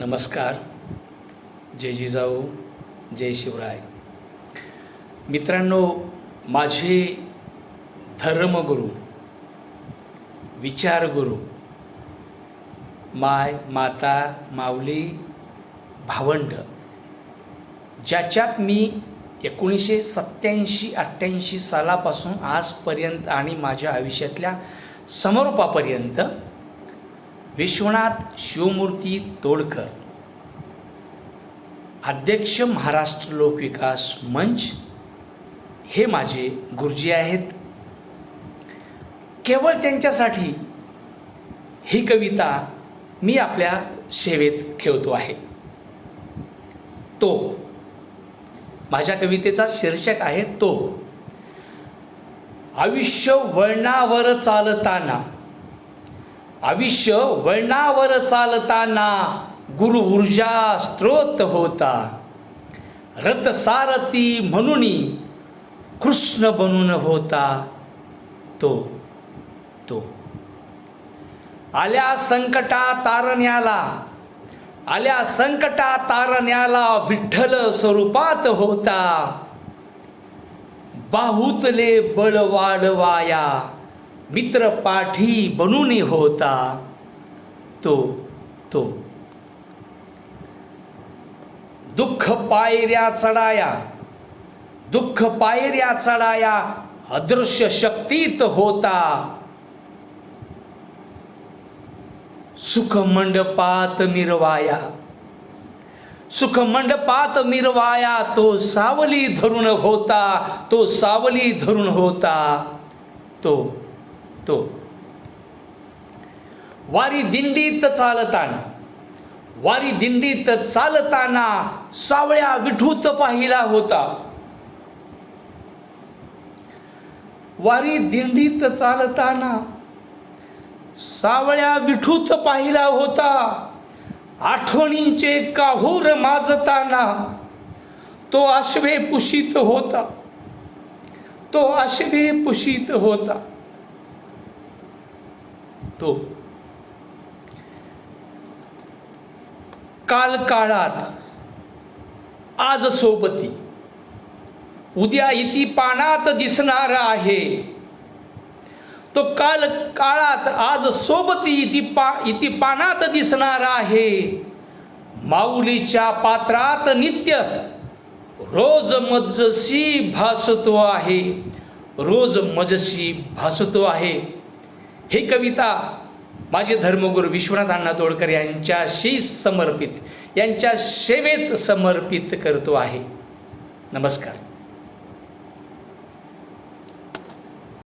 नमस्कार. जय जिजाऊ जय शिवराय. मित्रांनो माझे धर्मगुरू विचारगुरू माय माता माऊली भावंड ज्याच्यात मी एकोणीसशे सत्याऐंशी अठ्ठ्याऐंशी सालापासून आजपर्यंत आणि माझ्या आयुष्यातल्या समरूपापर्यंत विश्वनाथ शिवमूर्ती तोडकर. अध्यक्ष महाराष्ट्र लोकविकास मंच. हे माझे गुरुजी आहेत. केवळ त्यांच्यासाठी ही कविता मी आपल्या सेवेत ठेवतो आहे. तो माझ्या कवितेचा शीर्षक आहे तो. आयुष्य वळणावर चालताना आयुष्य वळणावर चालताना गुरु ऊर्जा स्त्रोत होता. रथसारथी म्हणून कृष्ण बनून होता तो तो. आल्या संकटा तारण्याला आल्या संकटा तारण्याला विठ्ठल स्वरूपात होता. बाहुतले बळ वाढवाया मित्र पाठी बनून होता तो तो. दुःख पायऱ्या चढाया दुःख पायऱ्या चढाया अदृश्य शक्तीत होता. सुख मंडपात मिरवाया सुख मंडपात मिरवाया तो सावली धरून होता तो सावली धरून होता तो. तो वारी दिंडीत चालताना वारी दिंडीत चालताना सावळ्या विठूत पाहिला होता. वारी दिंडीत चालताना सावळ्या विठूत पाहिला होता. आठवणींचे काहूर माजताना तो आश्वे पुषित होता. तो आश्वे पुषित होता. तो. काल काळात आज सोबती. उद्या इति पानात दिसणार आहे. तो काल काळात आज सोबती इति पा इति पानात दिसणार आहे. माऊलीच्या पात्रात नित्य रोज मजसी भासतो आहे. रोज मजसी भासतो आहे. ही कविता माझे धर्मगुरू विश्वनाथ अण्णा तोडकर यांच्याशी समर्पित यांच्या सेवेत समर्पित करतो आहे. नमस्कार.